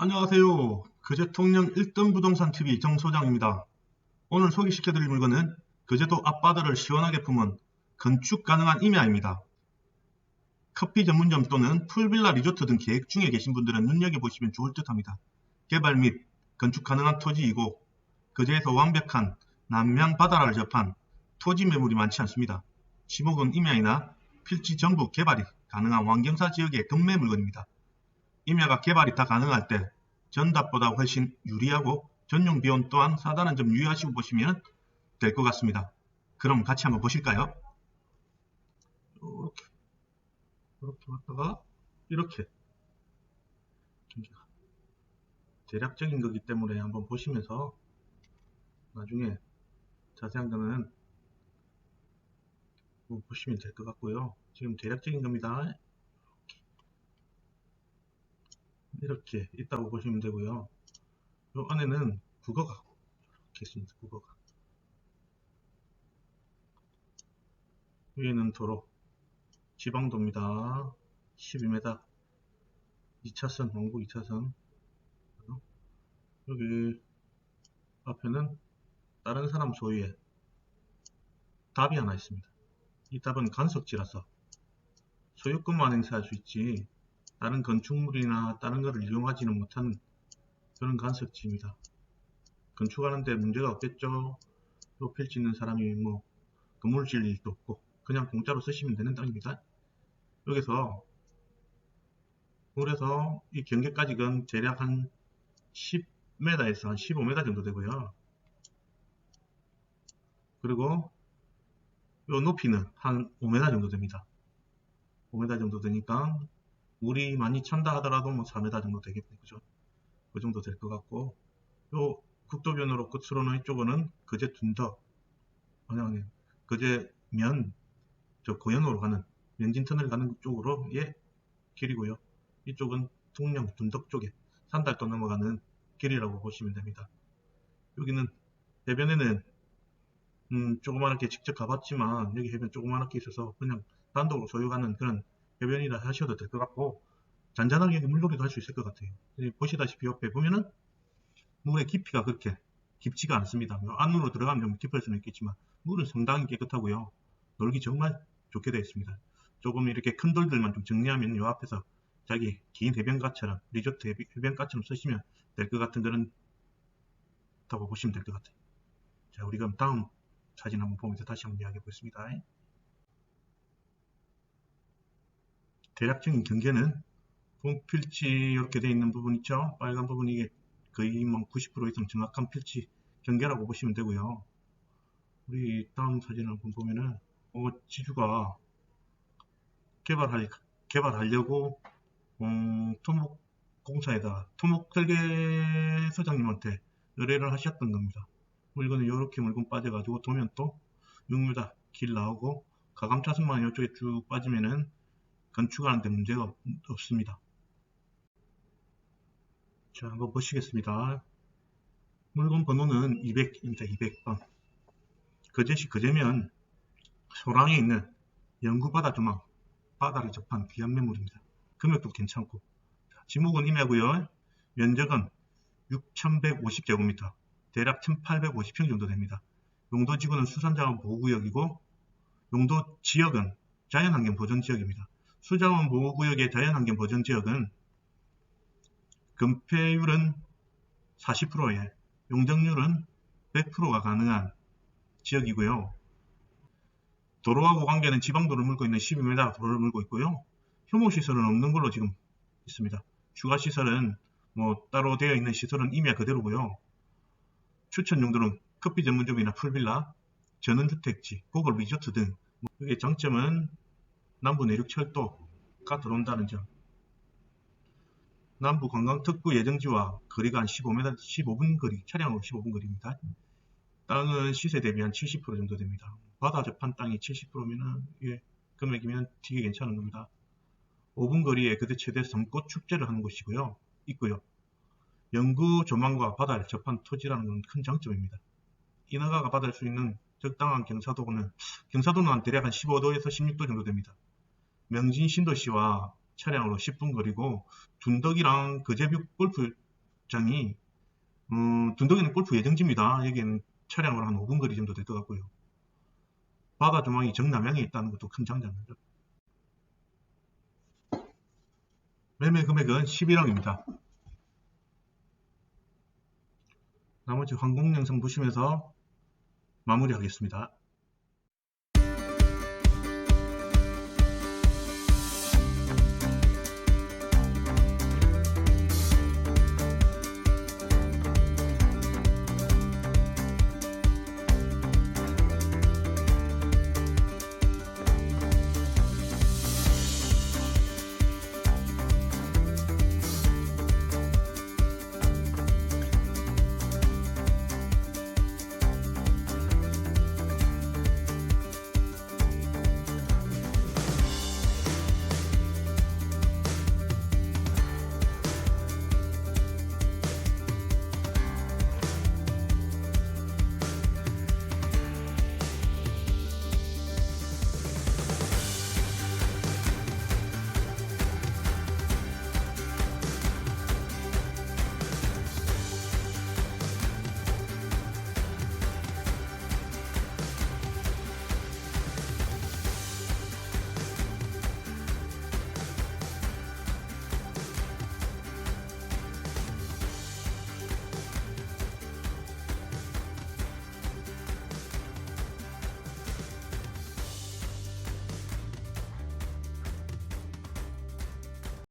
안녕하세요. 그제통령 1등 부동산 TV 정 소장입니다. 오늘 소개시켜드릴 물건은 그제도 앞바다를 시원하게 품은 건축 가능한 임야입니다. 커피 전문점 또는 풀빌라 리조트 등 계획 중에 계신 분들은 눈여겨보시면 좋을 듯 합니다. 개발 및 건축 가능한 토지이고 그제에서 완벽한 남양 바다를 접한 토지 매물이 많지 않습니다. 지목은 임야이나 필지 전부 개발이 가능한 환경사 지역의 금매 물건입니다. 임야가 개발이 다 가능할 때 전답보다 훨씬 유리하고 전용 비용 또한 싸다는 점 유의하시고 보시면 될 것 같습니다. 그럼 같이 한번 보실까요? 이렇게 이렇게 왔다가 이렇게 대략적인 거기 때문에 한번 보시면서 나중에 자세한 거는 보시면 될 것 같고요. 지금 대략적인 겁니다. 이렇게 있다고 보시면 되고요. 이 안에는 국어가 이렇게 있습니다. 국어가 위에는 도로 지방도입니다. 12m 2차선 왕복 2차선 여기 앞에는 다른 사람 소유의 답이 하나 있습니다. 이 답은 간석지라서 소유권만 행사할 수 있지 다른 건축물이나 다른 것을 이용하지는 못하는 그런 간석지입니다. 건축하는데 문제가 없겠죠. 높일 짓는 사람이 뭐 건물 질 일도 없고 그냥 공짜로 쓰시면 되는 땅입니다. 여기서 그래서 이 경계까지는 대략 한 10m에서 한 15m 정도 되고요. 그리고 이 높이는 한 5m 정도 됩니다. 5m 정도 되니까 물이 많이 찬다 하더라도 뭐 4m 정도 되겠네 그죠? 그 정도 될 것 같고 요 국도변으로 끝으로는 이쪽은 그제 둔덕 아니 그제 면 저 고현으로 가는 면진터널 가는 쪽으로의 예, 길이고요. 이쪽은 통영 둔덕 쪽에 산달도 넘어가는 길이라고 보시면 됩니다. 여기는 해변에는 음, 조그맣게 직접 가봤지만 여기 해변 조그맣게 있어서 그냥 단독으로 소유하는 그런 해변이라 하셔도 될 것 같고 잔잔하게 물놀이도 할 수 있을 것 같아요. 보시다시피 옆에 보면은 물의 깊이가 그렇게 깊지가 않습니다. 뭐 안으로 들어가면 좀 깊을 수는 있겠지만 물은 상당히 깨끗하고요. 놀기 정말 좋게 되어 있습니다. 조금 이렇게 큰 돌들만 좀 정리하면 요 앞에서 자기 긴 해변가처럼 리조트 해변가처럼 쓰시면 될 것 같은 그런 다고 보시면 될 것 같아요. 자 우리 그럼 다음 사진 한번 보면서 다시 한번 이야기해 보겠습니다. 대략적인 경계는 봄필지 이렇게 되어 있는 부분 있죠? 빨간 부분 이게 거의 뭐 90% 이상 정확한 필지 경계라고 보시면 되고요. 우리 다음 사진을 한번 보면은 어, 지주가 개발할, 개발하려고 음, 토목 공사에다 토목 설계소장님한테 의뢰를 하셨던 겁니다. 물건은 이렇게 물건 빠져가지고 도면 또 6m 길 나오고 가감 차선만 이쪽에 쭉 빠지면은 건축하는 데 문제가 없습니다. 자, 한번 보시겠습니다. 물건 번호는 200입니다. 200번. 거제시 거제면 소랑에 있는 영구바다 조망 바다를 접한 귀한 매물입니다. 금액도 괜찮고 지목은 임야고요. 면적은 6150제곱미터 대략 1850평 정도 됩니다. 용도지구는 수산자원 보호구역이고 용도 지역은 자연환경 보존지역입니다. 수자원 보호구역의 자연환경 보전지역은 금폐율은 40%에 용적률은 100%가 가능한 지역이고요. 도로하고 관계는 지방도를 물고 있는 12m 도로를 물고 있고요. 혐오시설은 없는 걸로 지금 있습니다. 추가시설은 뭐 따로 되어 있는 시설은 임야 그대로고요. 추천 용도는 커피 전문점이나 풀빌라, 전원주택지, 고급 리조트 등뭐 장점은 남부 내륙 철도가 들어온다는 점. 남부 관광특구 예정지와 거리가 한 15m, 15분 거리, 차량으로 15분 거리입니다. 땅은 시세 대비 한 70% 정도 됩니다. 바다 접한 땅이 70%면은 예, 금액이면 되게 괜찮은 겁니다. 5분 거리에 그대 최대 섬꽃 축제를 하는 곳이고요. 있고요. 영구 조망과 바다를 접한 토지라는 건 큰 장점입니다. 인허가가 받을 수 있는 적당한 경사도는 경사도는 한 대략 한 15도에서 16도 정도 됩니다. 명진 신도시와 차량으로 10분 거리고 둔덕이랑 골프 골프장이 어, 둔덕이는 골프 예정지입니다. 여기는 차량으로 한 5분 거리 정도 될 것 같고요. 바다 조망이 정남향에 있다는 것도 큰 장점이죠. 매매 금액은 11억입니다. 나머지 항공 영상 보시면서 마무리하겠습니다.